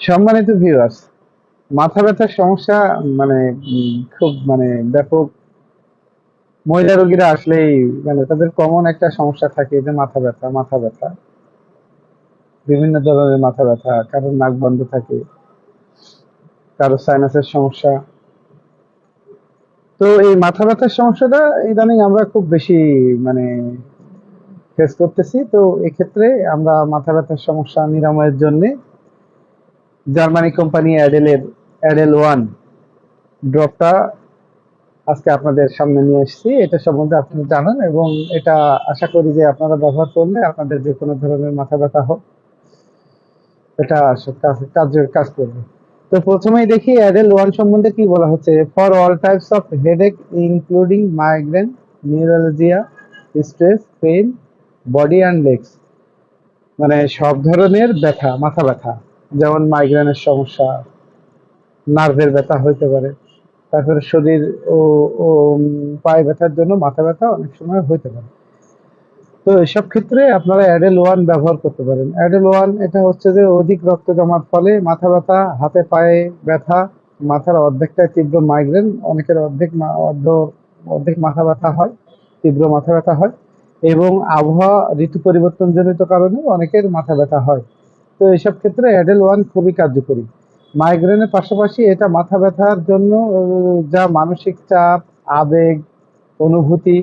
সম্মানিত ভিউয়ার্স মাথা ব্যথার সমস্যা মানে খুব মানে ব্যাপক। মহিলা রোগীরা আসলেই মানে তাদের কমন একটা সমস্যা থাকে যে মাথা ব্যথা মাথা ব্যথা। বিভিন্ন ধরনের মাথা ব্যথা, কারোর নাক বন্ধ থাকে কারও সাইনাসের সমস্যা। তো এই মাথা ব্যথার সমস্যাটা ইদানিং আমরা খুব বেশি মানে ফেস করতেছি। তো এক্ষেত্রে আমরা মাথা ব্যথার সমস্যা নিরাময়ের জন্য জার্মানি কোম্পানি অ্যাডেলের, অ্যাডেল ওয়ান ড্রপটা আজকে আপনাদের সামনে নিয়ে এসেছি। এটা সম্বন্ধে আপনারা জানান এবং এটা আশা করি যে আপনারা ব্যবহার করলে আপনাদের যে কোনো ধরনের মাথা ব্যথা হোক, এটা কাজ- কাজের কাজ করবে। তো প্রথমেই দেখি অ্যাডেল ওয়ান সম্বন্ধে কি বলা হচ্ছে। For all types of headache including migraine neuralgia stress pain body and legs মানে সব ধরনের ব্যথা, মাথা ব্যথা। যেমন মাইগ্রেনের সমস্যা নার্ভের ব্যথা হইতে পারে, তারপরে শরীর ও ও পায়ে ব্যথার জন্য মাথা ব্যথা অনেক সময় হইতে পারে। তো এসব ক্ষেত্রে আপনারা অ্যাডেল ওয়ান ব্যবহার করতে পারেন। অ্যাডেল ওয়ান এটা হচ্ছে যে অধিক রক্ত জমার ফলে মাথা ব্যথা, হাতে পায়ে ব্যথা, মাথার অর্ধেকটায় তীব্র মাইগ্রেন অনেকের অর্ধেক অর্ধেক মাথা ব্যথা হয়, তীব্র মাথা ব্যথা হয় এবং আবহাওয়া ঋতু পরিবর্তনজনিত কারণে অনেকের মাথা ব্যথা হয়। তো এসব ক্ষেত্রে অ্যাডেল ওয়ান খুবই কার্যকরী। মাইগ্রেনের পাশাপাশি এটা মাথা ব্যথার জন্য যা মানসিক চাপ, আবেগ, অনুভূতি,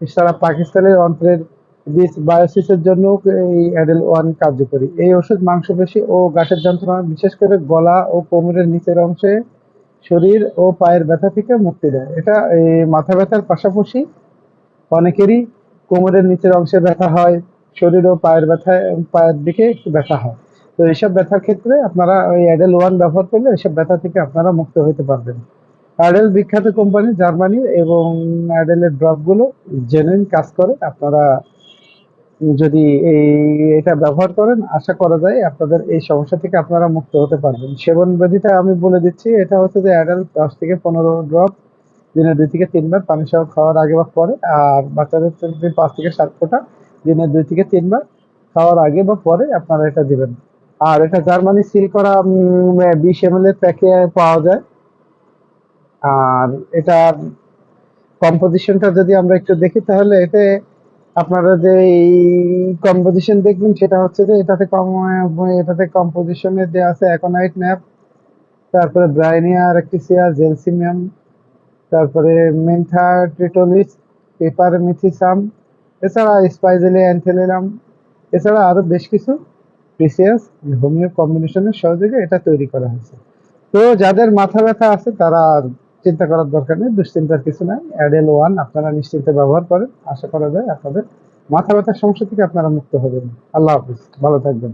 এছাড়া পাকিস্তানের অন্ত্রের বায়োসিসের জন্য এই অ্যাডেল ওয়ান কার্যকরী। এই ওষুধ মাংসপেশি ও গাঁটের যন্ত্রণা, বিশেষ করে গলা ও কোমরের নিচের অংশে শরীর ও পায়ের ব্যথা থেকে মুক্তি দেয়। এটা এই মাথা ব্যথার পাশাপাশি অনেকেরই কোমরের নিচের অংশে ব্যথা হয় শরীর ও পায়ের ব্যথায় পায়ের দিকে একটু ব্যথা হয়। তো এইসব ব্যথার ক্ষেত্রে আপনারা ওই অ্যাডেল ওয়ান ব্যবহার করলে এইসব ব্যথা থেকে আপনারা মুক্ত হতে পারবেন। অ্যাডেল বিখ্যাত কোম্পানি জার্মানির এবং অ্যাডেলের ড্রপগুলো জেনুইন কাজ করে। আপনারা যদি এই এটা ব্যবহার করেন, আশা করা যায় আপনাদের এই সমস্যা থেকে আপনারা মুক্ত হতে পারবেন। সেবন বিধিটা আমি বলে দিচ্ছি, এটা হচ্ছে যে অ্যাডাল দশ থেকে পনেরো ড্রপ, দিনে দুই থেকে তিনবার পানি সহ খাওয়ার আগে বা পরে, আর বাচ্চাদের পাঁচ থেকে সাত ফোঁটা দিনে দুই থেকে তিনবার খাওয়ার আগে বা পরে আপনারা এটা দিবেন। আর এটা জার্মানি সিল করা বিশ এম এল এর প্যাকে পাওয়া যায়। আর এটার কম্পোজিশনটা যদি আমরা একটু দেখি, তাহলে এতে আপনারা যে কম্পোজিশন দেখবেন, সেটা হচ্ছে যে এটাতে কম, এটাতে কম্পোজিশনে দেওয়া আছে অ্যাকোনাইট ন্যাপ তারপরে ব্রাইনিয়া রেক্টিসিয়া জেলসিমিয়াম তারপরে মেন্থা ট্রিটোলিস পেপার মিথিসাম এছাড়া স্পাইজেলি অ্যান্থেলেরাম, এছাড়া আরও বেশ কিছু পিসিএস হোমিও কম্বিনেশনের সহযোগে এটা তৈরি করা হয়েছে। তো যাদের মাথা ব্যথা আছে, তারা চিন্তা করার দরকার নেই, দুশ্চিন্তার কিছু নাই। অ্যাডেল ওয়ান আপনারা নিশ্চিন্তে ব্যবহার করেন। আশা করা যায় আপনাদের মাথা ব্যথার সমস্যা থেকে আপনারা মুক্ত হবেন। আল্লাহ হাফিজ। ভালো থাকবেন।